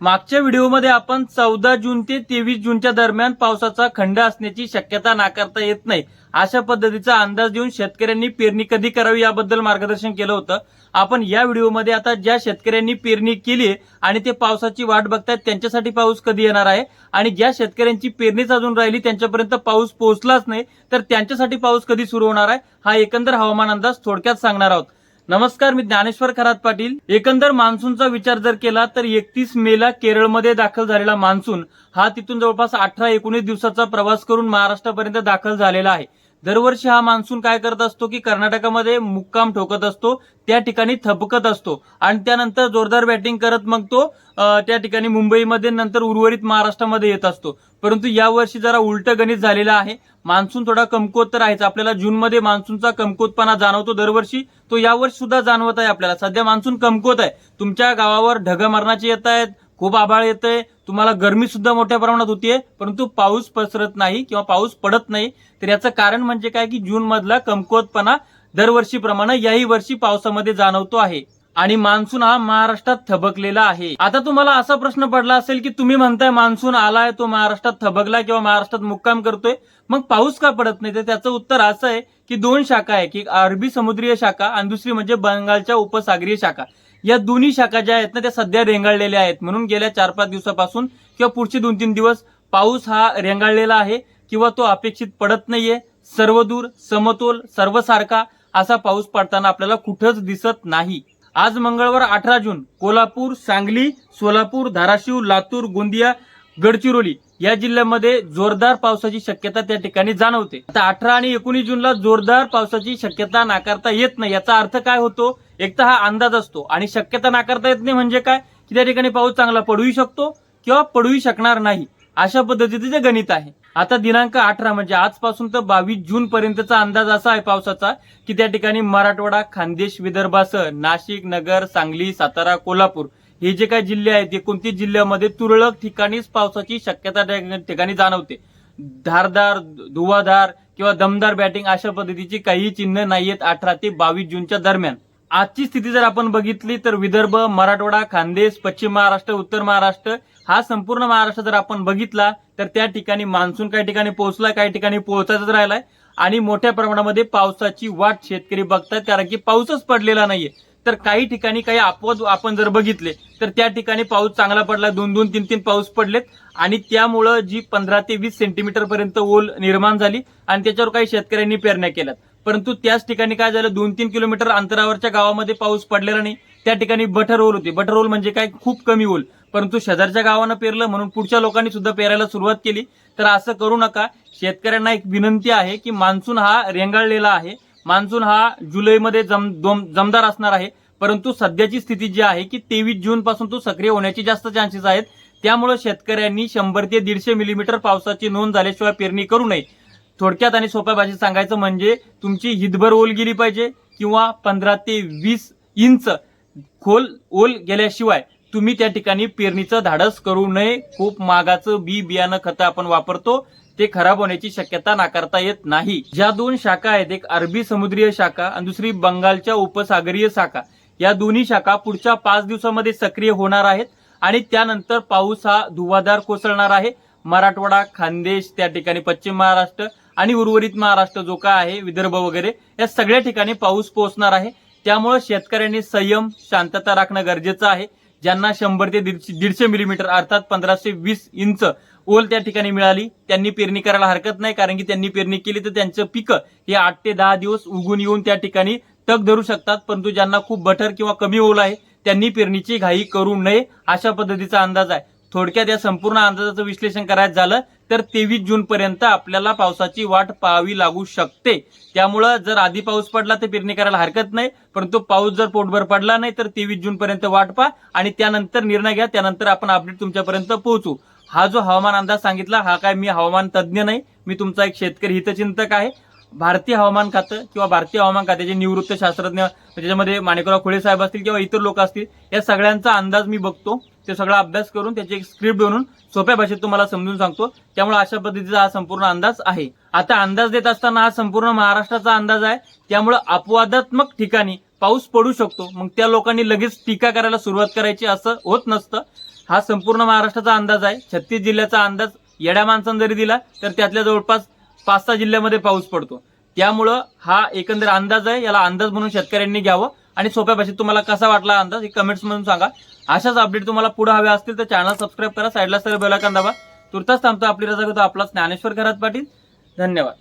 मागच्या व्हिडिओमध्ये आपण चौदा जून ते तेवीस जूनच्या दरम्यान पावसाचा खंड असण्याची शक्यता नाकारता येत नाही. अशा पद्धतीचा अंदाज देऊन शेतकऱ्यांनी पेरणी कधी करावी याबद्दल मार्गदर्शन केलं होतं. आपण या व्हिडिओमध्ये आता ज्या शेतकऱ्यांनी पेरणी केली आहे आणि ते पावसाची वाट बघतायत त्यांच्यासाठी पाऊस कधी येणार आहे? आणि ज्या शेतकऱ्यांची पेरणीच अजून राहिली त्यांच्यापर्यंत पाऊस पोहोचलाच नाही तर त्यांच्यासाठी पाऊस कधी सुरू होणार आहे? हा एकंदर हवामान अंदाज थोडक्यात सांगणार आहोत. नमस्कार मी ज्ञानेश्वर खरात पाटील. एकंदर मान्सूनचा विचार जर केला तर एकतीस मेला केरळमध्ये दाखल झालेला मान्सून हा तिथून जवळपास अठरा एकोणीस दिवसाचा प्रवास करून महाराष्ट्रापर्यंत दाखल झालेला आहे. दरवर्षी हा मान्सून काय करत असतो की कर्नाटकामध्ये मुक्काम ठोकत असतो त्या ठिकाणी थपकत असतो. आणि त्यानंतर जोरदार बॅटिंग करत मग तो त्या ठिकाणी मुंबईमध्ये नंतर उर्वरित महाराष्ट्रामध्ये येत असतो. परंतु यावर्षी जरा उलट गणित झालेलं आहे. मान्सून थोडा कमकुवत तर आहेच. आपल्याला जूनमध्ये मान्सूनचा कमकुवतपणा जाणवतो दरवर्षी. तो यावर्षी सुद्धा जाणवत आहे आपल्याला. सध्या मान्सून कमकुवत आहे. तुमच्या गावावर ढग ढगमारणाचे येत आहेत. खूप आभाळ येत आहे तुम्हाला गरमी सुद्धा मोठ्या प्रमाणात होतीये परंतु पाऊस पसरत नाही किंवा पाऊस पडत नाही. तर याचं कारण म्हणजे काय की जून मधला कमकुवतपणा दरवर्षीप्रमाणे याही वर्षी पावसामध्ये जाणवतो आहे. आणि मान्सून हा महाराष्ट्रात थबकलेला आहे. आता तुम्हाला असा प्रश्न पडला असेल की तुम्ही म्हणताय मान्सून आलाय तो महाराष्ट्रात थबकला किंवा महाराष्ट्रात मुक्काम करतोय. मग पाऊस का पडत नाही? तर त्याचं उत्तर असं आहे की दोन शाखा आहे की अरबी समुद्रीय शाखा आणि दुसरी म्हणजे बंगालच्या उपसागरीय शाखा. या दोन्ही शाखा ज्या आहेत ना त्या सध्या रेंगाळलेल्या आहेत. म्हणून गेल्या चार पाच दिवसापासून किंवा पुढचे दोन तीन दिवस पाऊस हा रेंगाळलेला आहे किंवा तो अपेक्षित पडत नाहीये. सर्वदूर समतोल सर्वसारखा असा पाऊस पडताना आपल्याला कुठंच दिसत नाही. आज मंगळवार अठरा जून कोल्हापूर सांगली सोलापूर धाराशिव लातूर गोंदिया गडचिरोली या जिल्ह्यामध्ये जोरदार पावसाची शक्यता त्या ठिकाणी जाणवते. आता अठरा आणि एकोणीस जूनला जोरदार पावसाची शक्यता नाकारता येत नाही. याचा अर्थ काय होतो? एक तर हा अंदाज असतो. आणि शक्यता नाकारता येत नाही म्हणजे काय? की त्या ठिकाणी पाऊस चांगला पडूही शकतो किंवा पडूही शकणार नाही. अशा पद्धतीचे जे गणित आहे. आता दिनांक अठरा म्हणजे आजपासून तर बावीस जून पर्यंतचा अंदाज असा आहे पावसाचा की त्या ठिकाणी मराठवाडा खानदेश विदर्भासह नाशिक नगर सांगली सातारा कोल्हापूर हे जे काही जिल्हे आहेत ते कोणते जिल्ह्यामध्ये तुरळक ठिकाणीच पावसाची शक्यता ठिकाणी जाणवते. धारदार धुवाधार किंवा दमदार बॅटिंग अशा पद्धतीची काही चिन्ह नाहीयेत अठरा ते बावीस जूनच्या दरम्यान. आजची स्थिती जर आपण बघितली तर विदर्भ मराठवाडा खानदेश पश्चिम महाराष्ट्र उत्तर महाराष्ट्र हा संपूर्ण महाराष्ट्र जर आपण बघितला तर त्या ठिकाणी मान्सून काही ठिकाणी पोहोचलाय काही ठिकाणी पोहोचायचाच राहिलाय. आणि मोठ्या प्रमाणामध्ये पावसाची वाट शेतकरी बघतात कारण की पाऊसच पडलेला नाहीये. तर काही ठिकाणी काही अपवाद आपण जर बघितले तर त्या ठिकाणी पाऊस चांगला पडला दोन दोन तीन तीन पाऊस पडलेत. आणि त्यामुळं जी पंधरा ते वीस सेंटीमीटर पर्यंत ओल निर्माण झाली आणि त्याच्यावर काही शेतकऱ्यांनी पेरण्या केल्यात. परंतु त्याच ठिकाणी काय झालं दोन तीन किलोमीटर अंतरावरच्या गावामध्ये पाऊस पडलेला नाही. त्या ठिकाणी बटर ओल होती. बटर ओल म्हणजे काय? खूप कमी ओल. परंतु शेजारच्या गावानं पेरलं म्हणून पुढच्या लोकांनी सुद्धा पेरायला सुरुवात केली. तर असं करू नका. शेतकऱ्यांना एक विनंती आहे की मान्सून हा रेंगाळलेला आहे. मान्सून हा जुलैमध्ये जम जमदार असणार आहे. परंतु सध्याची स्थिती जी आहे की तेवीस जून पासून तो सक्रिय होण्याची जास्त चान्सेस आहेत. त्यामुळे शेतकऱ्यांनी शंभर ते दीडशे मिलीमीटर पावसाची नोंद झाल्याशिवाय पेरणी करू नये. थोडक्यात आणि सोप्या भाषेत सांगायचं म्हणजे तुमची हितभर ओल गेली पाहिजे किंवा पंधरा ते वीस इंच खोल ओल गेल्याशिवाय तुम्ही त्या ठिकाणी पेरणीचं धाडस करू नये. खूप मागाचं बी बियाणं खतं आपण वापरतो. ते खराब होण्याची शक्यता नाकारता येत नाही. ज्या दोन शाखा आहेत एक अरबी समुद्रीय शाखा आणि दुसरी बंगालच्या उपसागरीय शाखा. या दोन्ही शाखा पुढच्या पाच दिवसामध्ये सक्रिय होणार आहेत आणि त्यानंतर पाऊस हा धुवाधार कोसळणार आहे. मराठवाडा खानदेश त्या ठिकाणी पश्चिम महाराष्ट्र आणि उर्वरित महाराष्ट्र जो काय आहे विदर्भ वगैरे या सगळ्या ठिकाणी पाऊस पोहोचणार आहे. त्यामुळे शेतकऱ्यांनी संयम शांतता राखणं गरजेचं आहे. ज्यांना शंभर ते दीडशे दीडशे मिलीमीटर अर्थात पंधराशे वीस इंच ओल त्या ठिकाणी मिळाली. त्यांनी पेरणी करायला हरकत नाही कारण की त्यांनी पेरणी केली तर त्यांचं पिकं हे आठ ते दहा दिवस उगून येऊन त्या ठिकाणी तग धरू शकतात. परंतु ज्यांना खूप बटर किंवा कमी ओल आहे त्यांनी पेरणीची घाई करू नये अशा पद्धतीचा अंदाज आहे. थोडक्यात या संपूर्ण अंदाजाचं विश्लेषण करायचं झालं तर तेवीस जून पर्यंत आपल्याला पावसाची वाट पाहावी लागू शकते. त्यामुळं जर आधी पाऊस पडला तर पेरणी करायला हरकत नाही परंतु पाऊस जर पोटभर पडला नाही तर तेवीस जून पर्यंत वाट पहा आणि त्यानंतर निर्णय घ्या त्यानंतर आपण अपडेट तुमच्यापर्यंत पोहोचू. हा जो हवामान अंदाज सांगितला हा काय मी हवामान तज्ज्ञ नाही मी तुमचा एक शेतकरी हितचिंतक आहे. भारतीय हवामान खातं किंवा भारतीय हवामान खात्याचे निवृत्त शास्त्रज्ञ म्हणजे त्याच्यामध्ये माणिकराव खुळे साहेब असतील किंवा इतर लोक असतील या सगळ्यांचा अंदाज मी बघतो. ते सगळा अभ्यास करून त्याची एक स्क्रिप्ट बनवून सोप्या भाषेत तुम्हाला समजून सांगतो. त्यामुळे अशा पद्धतीचा हा संपूर्ण अंदाज आहे. आता अंदाज देत असताना हा संपूर्ण महाराष्ट्राचा अंदाज आहे. त्यामुळे अपवादात्मक ठिकाणी पाऊस पडू शकतो. मग त्या लोकांनी लगेच टीका करायला सुरुवात करायची असं होत नसतं. हा संपूर्ण महाराष्ट्राचा अंदाज आहे. छत्तीस जिल्ह्याचा अंदाज येड्या माणसानं जरी दिला तर त्यातल्या जवळपास पाच सहा जिल्ह्यामध्ये पाऊस पडतो. त्यामुळं हा एकंदर अंदाज आहे. याला अंदाज म्हणून शेतकऱ्यांनी घ्यावं. आणि सोप्या भाषेत तुम्हाला कसा वाटला अंदाज हे कमेंट्स म्हणून सांगा. अशाच अपडेट तुम्हाला पुढे हव्या असतील तर चॅनल सबस्क्राईब करा. साईडला सर बेलाकान दाबा. तुर्तास थांबतो आपली रजा घेतो आपला ज्ञानेश्वर घरात पाटील. धन्यवाद.